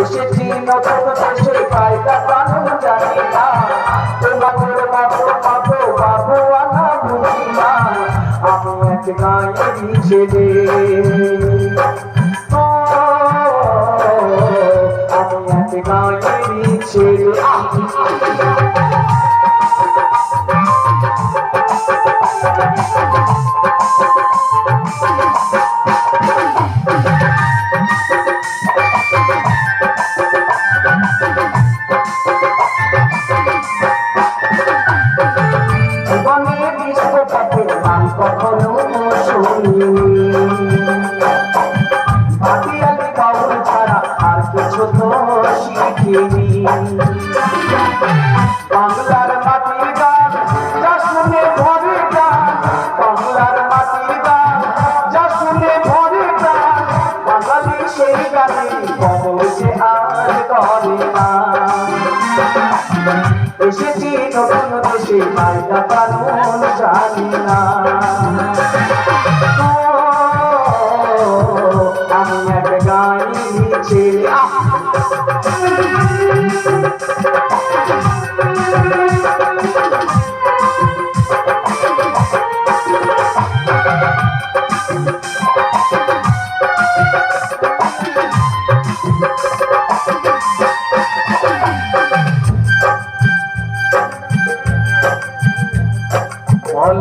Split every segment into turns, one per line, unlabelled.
এসেছি নতুন দেশে কায়দা কানুন জানি না। তোমাদের মতো মতো বাবু আনা বুঝি না। আমি এক গায়ে ছেলে জীবনে বিশ্বকাপের নাম কখনো শুনিনি। ভাটিয়ালি বাউল ছাড়া আর কিছু বাংলার এসেছি নতুন দেশে কায়দা কানুন জানি না আমি এক গাড়ি ছেলে আহ!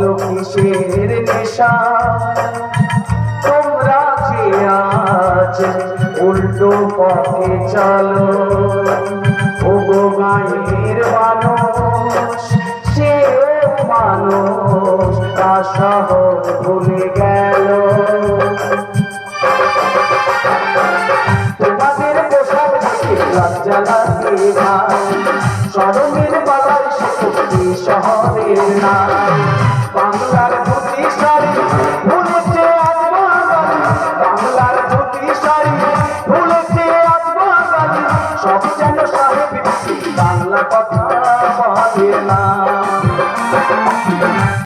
বলো কিসের নেশা। তোমরা যে আজ উল্টো পথে চলো ও গো গায়ের মানুষ সে মানুষ, তা শহর ভুলে গেল। তোমাদের পোশাক লজ্জা লাগে ভাই স্মরণের শক্তি শহরের নাই বাংলার ধুতি শাড়ি ভুলেছে বাঙালি বাংলার সাহেব বাংলা কথা শহরের না